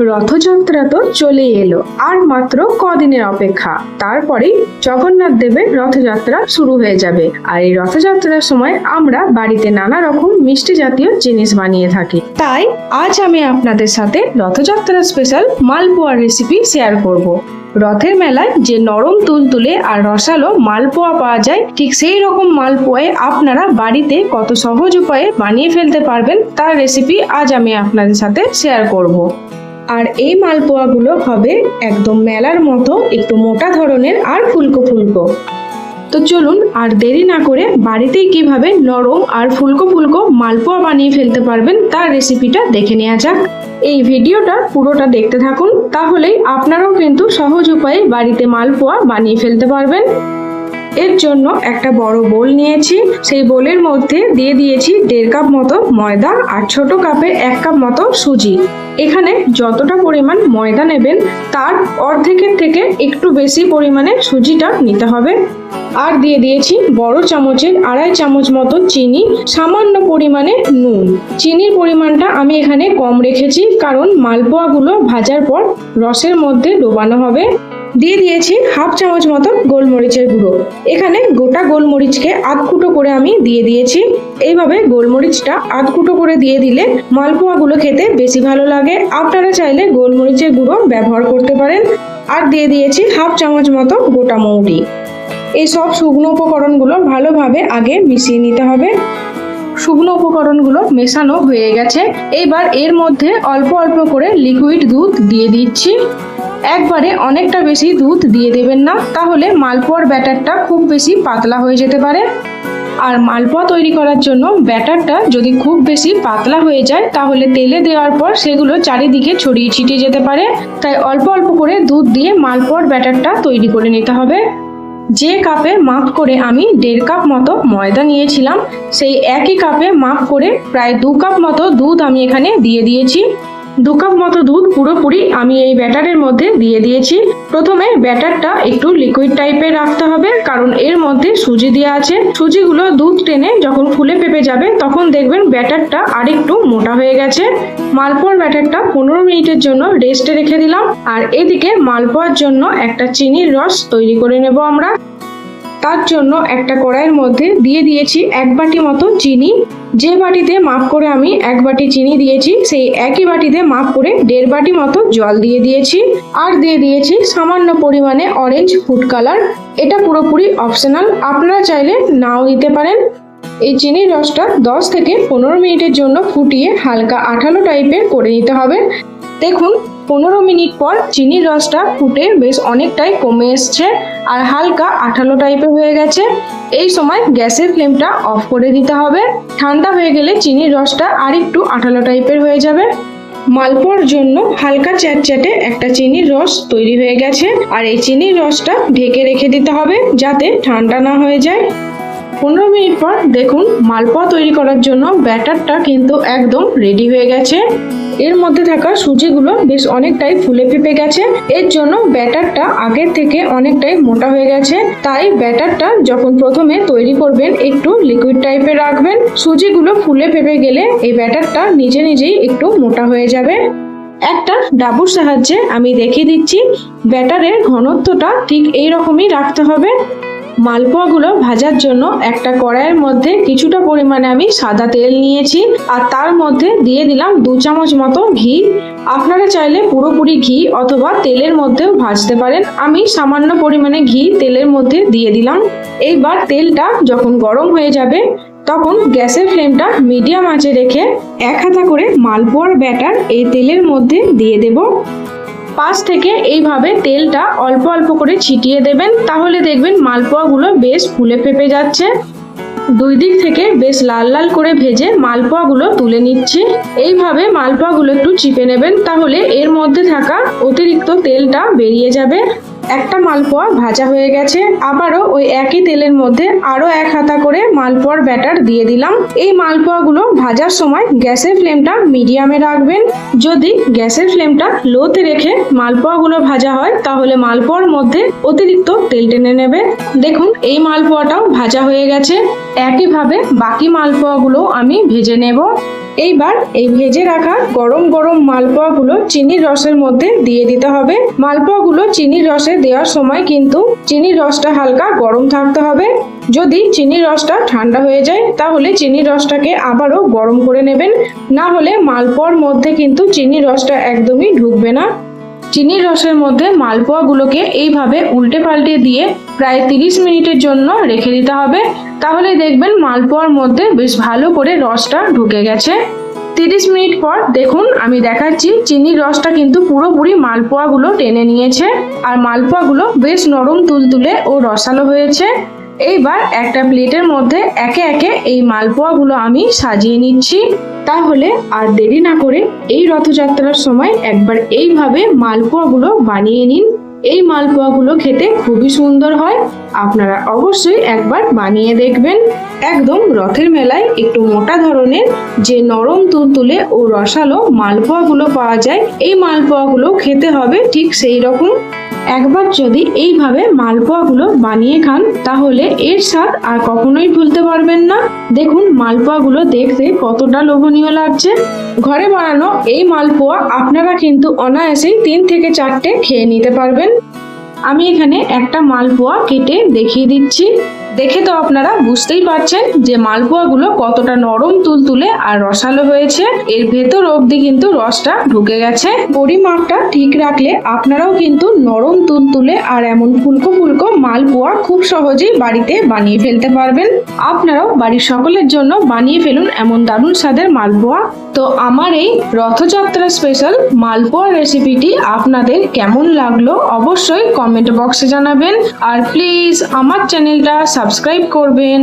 রথযাত্রা তো চলেই এলো, আর মাত্র কদিনের অপেক্ষা। তারপরেই জগন্নাথ দেবের রথযাত্রা শুরু হয়ে যাবে। আর এই রথযাত্রার সময় আমরা বাড়িতে নানা রকম মিষ্টি জাতীয় জিনিস বানিয়ে থাকি। তাই আজ আমি আপনাদের সাথে রথযাত্রা স্পেশাল মালপোয়ার রেসিপি শেয়ার করব। রথের মেলায় যে নরম তুলতুলে আর রসালো মালপোয়া পাওয়া যায়, ঠিক সেই রকম মালপোয়ায় আপনারা বাড়িতে কত সহজ উপায়ে বানিয়ে ফেলতে পারবেন তার রেসিপি আজ আমি আপনাদের সাথে শেয়ার করব। আর এই মালপোয়াগুলো হবে একদম মেলার মতো, একটু মোটা ধরনের আর ফুলকো ফুলকো। তো চলুন আর দেরি না করে বাড়িতেই কীভাবে নরম আর ফুলকো ফুলকো মালপোয়া বানিয়ে ফেলতে পারবেন তার রেসিপিটা দেখে নেওয়া যাক। এই ভিডিওটা পুরোটা দেখতে থাকুন, তাহলেই আপনারাও কিন্তু সহজ উপায়ে বাড়িতে মালপোয়া বানিয়ে ফেলতে পারবেন। এর জন্য একটা বড় বোল নিয়েছি। সেই বোলের মধ্যে দিয়ে দিয়েছি দেড় কাপ মতো ময়দা আর ছোট কাপে এক কাপ মতো সুজি। এখানে যতটা পরিমাণ ময়দা নেবেন, তার অর্ধেকের থেকে একটু বেশি পরিমাণে সুজিটা নিতে হবে। আর দিয়ে দিয়েছি বড় চামচের আড়াই চামচ মতো চিনি, সামান্য পরিমাণে নুন। চিনির পরিমাণটা আমি এখানে কম রেখেছি, কারণ মালপোয়াগুলো ভাজার পর রসের মধ্যে ডোবানো হবে। দিয়ে দিয়েছি হাফ চামচ মতো গোলমরিচের গুঁড়ো। এখানে গোটা গোলমরিচকে আধ কুটো করে আমি দিয়ে দিয়েছি। এইভাবে গোলমরিচটা আধ কুটো করে দিয়ে দিলে মালপোয়াগুলো খেতে বেশি ভালো লাগে। আপনারা চাইলে গোলমরিচের গুঁড়ো ব্যবহার করতে পারেন। আর দিয়ে দিয়েছি হাফ চামচ মতো গোটা মৌরি। এই সব শুকনো উপকরণগুলো ভালোভাবে আগে মিশিয়ে নিতে হবে। শুকনো উপকরণগুলো মেশানো হয়ে গেছে। এবার এর মধ্যে অল্প অল্প করে লিকুইড দুধ দিয়ে দিচ্ছি। একবারে অনেকটা বেশি দুধ দিয়ে দেবেন না, তাহলে মালপোয়ার ব্যাটারটা খুব বেশি পাতলা হয়ে যেতে পারে। আর মালপোয়া তৈরি করার জন্য ব্যাটারটা যদি খুব বেশি পাতলা হয়ে যায়, তাহলে তেলে দেওয়ার পর সেগুলো চারিদিকে ছড়িয়ে ছিটিয়ে যেতে পারে। তাই অল্প অল্প করে দুধ দিয়ে মালপোয়ার ব্যাটারটা তৈরি করে নিতে হবে। যে কাপে মাপ করে আমি দেড় কাপ মতো ময়দা নিয়েছিলাম, সেই একই কাপে মাপ করে প্রায় দু কাপ মতো দুধ আমি এখানে দিয়ে দিয়েছি। দু কাপ মতো দুধ পুরোপুরি আমি এই ব্যাটারের মধ্যে দিয়ে দিয়েছি। প্রথমে ব্যাটারটা একটু লিকুইড টাইপের রাখতে হবে, কারণ এর মধ্যে সুজি দেওয়া আছে। সুজিগুলো দুধ টেনে যখন ফুলে পেপে যাবে, তখন দেখবেন ব্যাটারটা আরেকটু মোটা হয়ে গেছে। মালপোয়ার ব্যাটারটা পনেরো মিনিটের জন্য রেস্টে রেখে দিলাম। আর এদিকে মালপোয়ার জন্য একটা চিনির রস তৈরি করে নেব আমরা। তার জন্য একটা কড়াইয়ের মধ্যে দিয়ে দিয়েছি এক বাটি মতো চিনি। যে বাটিতে মাপ করে আমি এক বাটি চিনি দিয়েছি, সেই একই বাটিতে মাপ করে দেড় বাটি মতো জল দিয়ে দিয়েছি। আর দিয়ে দিয়েছি সামান্য পরিমাণে অরেঞ্জ ফুড কালার এটা পুরোপুরি অপশনাল আপনারা চাইলে নাও দিতে পারেন। এই চিনির রসটা দশ থেকে পনেরো মিনিটের জন্য ফুটিয়ে হালকা আঠালো টাইপের করে নিতে হবে। দেখুন পনেরো মিনিট পর চিনির রসটা ফুটে বেশ অনেকটাই কমে এসছে আর হালকা আঠালো টাইপের হয়ে গেছে। এই সময় গ্যাসের ফ্লেমটা অফ করে দিতে হবে। ঠান্ডা হয়ে গেলে চিনির রসটা আরেকটু আঠালো টাইপের হয়ে যাবে। মালপোয়ার জন্য হালকা চ্যাটচ্যাটে একটা চিনির রস তৈরি হয়ে গেছে। আর এই চিনির রসটা ঢেকে রেখে দিতে হবে যাতে ঠান্ডা না হয়ে যায়। পনেরো মিনিট পর দেখুন মালপোয়া তৈরি করার জন্য ব্যাটারটা কিন্তু একদম রেডি হয়ে গেছে। এর মধ্যে থাকা সুজিগুলো বেশ অনেকটাই ফুলে ফেপে গেছে। এর জন্য ব্যাটারটা আগের থেকে অনেকটাই মোটা হয়ে গেছে। তাই ব্যাটারটা যখন প্রথমে তৈরি করবেন, একটু লিকুইড টাইপের রাখবেন। সুজিগুলো ফুলে ফেপে গেলে এই ব্যাটারটা নিজে নিজেই একটু মোটা হয়ে যাবে। একটা ডাবুর সাহায্যে আমি দেখিয়ে দিচ্ছি, ব্যাটারের ঘনত্বটা ঠিক এই রকমই রাখতে হবে। মালপোয়াগুলো ভাজার জন্য একটা কড়াইয়ের মধ্যে কিছুটা পরিমাণে আমি সাদা তেল নিয়েছি আর তার মধ্যে দিয়ে দিলাম দু চামচ মতো ঘি। আপনারা চাইলে পুরোপুরি ঘি অথবা তেলের মধ্যেও ভাজতে পারেন। আমি সামান্য পরিমাণে ঘি তেলের মধ্যে দিয়ে দিলাম। এইবার তেলটা যখন গরম হয়ে যাবে, তখন গ্যাসের ফ্লেমটা মিডিয়াম আঁচে রেখে এক হাতা করে মালপোয়ার ব্যাটার এই তেলের মধ্যে দিয়ে দেবো। পাশ থেকে এইভাবে তেলটা অল্প অল্প করে ছিটিয়ে দেবেন। তাহলে দেখবেন মালপোয়াগুলো বেশ ফুলে ফেপে যাচ্ছে। দুই দিক থেকে বেশ লাল লাল করে ভেজে মালপোয়াগুলো তুলে নিচ্ছি। এইভাবে মালপোয়াগুলো একটু চিপে নেবেন, তাহলে এর মধ্যে থাকা অতিরিক্ত তেলটা বেরিয়ে যাবে। একটা মালপোয়া ভাজা হয়ে গেছে। আবারও ওই একই তেলের মধ্যে আরও এক হাতা করে মালপোয়ার ব্যাটার দিয়ে দিলাম। এই মালপোয়াগুলো ভাজার সময় গ্যাসের ফ্লেমটা মিডিয়ামে রাখবেন। যদি গ্যাসের ফ্লেমটা লোতে রেখে মালপোয়াগুলো ভাজা হয়, তাহলে মালপোয়ার মধ্যে অতিরিক্ত তেল টেনে নেবে। দেখুন, এই মালপোয়াটাও ভাজা হয়ে গেছে। একইভাবে বাকি মালপোয়াগুলো আমি ভেজে নেব। এইবার এই ভেজে রাখা গরম গরম মালপোয়াগুলো চিনির রসের মধ্যে দিয়ে দিতে হবে। মালপোয়াগুলো চিনির রসে দেওয়ার সময় কিন্তু চিনির রসটা হালকা গরম থাকতে হবে। যদি চিনির রসটা ঠান্ডা হয়ে যায়, তাহলে চিনির রসটাকে আবারও গরম করে নেবেন। না হলে মালপোয়ার মধ্যে কিন্তু চিনির রসটা একদমই ঢুকবে না। চিনির রসের মধ্যে মালপোয়াগুলোকে এইভাবে উল্টে পাল্টে দিয়ে প্রায় তিরিশ মিনিটের জন্য রেখে দিতে হবে। তাহলে দেখবেন মালপোয়ার মধ্যে বেশ ভালো করে রসটা ঢুকে গেছে। তিরিশ মিনিট পর দেখুন আমি দেখাচ্ছি চিনির রসটা কিন্তু পুরোপুরি মালপোয়াগুলো টেনে নিয়েছে। আর মালপোয়াগুলো বেশ নরম তুলতুলে ও রসালো হয়েছে। এইবার একটা প্লেটের মধ্যে একে একে এই মালপোয়াগুলো আমি সাজিয়ে নিচ্ছি। তাহলে আর দেরি না করে এই রথযাত্রার সময় একবার এইভাবে মালপোয়াগুলো বানিয়ে নিন। এই মালপোয়াগুলো খেতে খুবই সুন্দর হয়। আপনারা অবশ্যই একবার বানিয়ে দেখবেন। একদম রথের মেলায় একটু মোটা ধরনের যে নরম তুলতুলে ও রসালো মালপোয়াগুলো পাওয়া যায়, এই মালপোয়াগুলো খেতে হবে ঠিক সেই রকম। একবার যদি এইভাবে মালপোয়াগুলো বানিয়ে খান, তাহলে এর স্বাদ আর কখনোই ভুলতে পারবেন না। দেখুন মালপোয়াগুলো দেখতে কতটা লোভনীয় লাগছে। ঘরে বানানো এই মালপোয়া আপনারা কিন্তু অনায়াসেই তিন থেকে চারটে খেয়ে নিতে পারবেন। আমি এখানে একটা মালপোয়া কেটে দেখিয়ে দিচ্ছি। দেখে তো আপনারা বুঝতেই পারছেন যে মালপোয়াগুলো কতটা নরম তুলতুলে আর রসালো হয়েছে। এর ভেতর অবধি কিন্তু রসটা ঢুকে গেছে। পরিমাপটা ঠিক রাখলে আপনারাও কিন্তু নরম তুলতুলে আর এমন ফুলকো ফুলকো মালপোয়া খুব সহজেই বাড়িতে বানিয়ে ফেলতে পারবেন। আপনারাও বাড়ির সকলের জন্য বানিয়ে ফেলুন এমন দারুণ স্বাদের মালপোয়া। তো আমার এই রথযাত্রা স্পেশাল মালপোয়া রেসিপিটি আপনাদের কেমন লাগল অবশ্যই কমেন্ট বক্সে জানাবেন। আর প্লিজ আমার চ্যানেলটা সাবস্ক্রাইব করবেন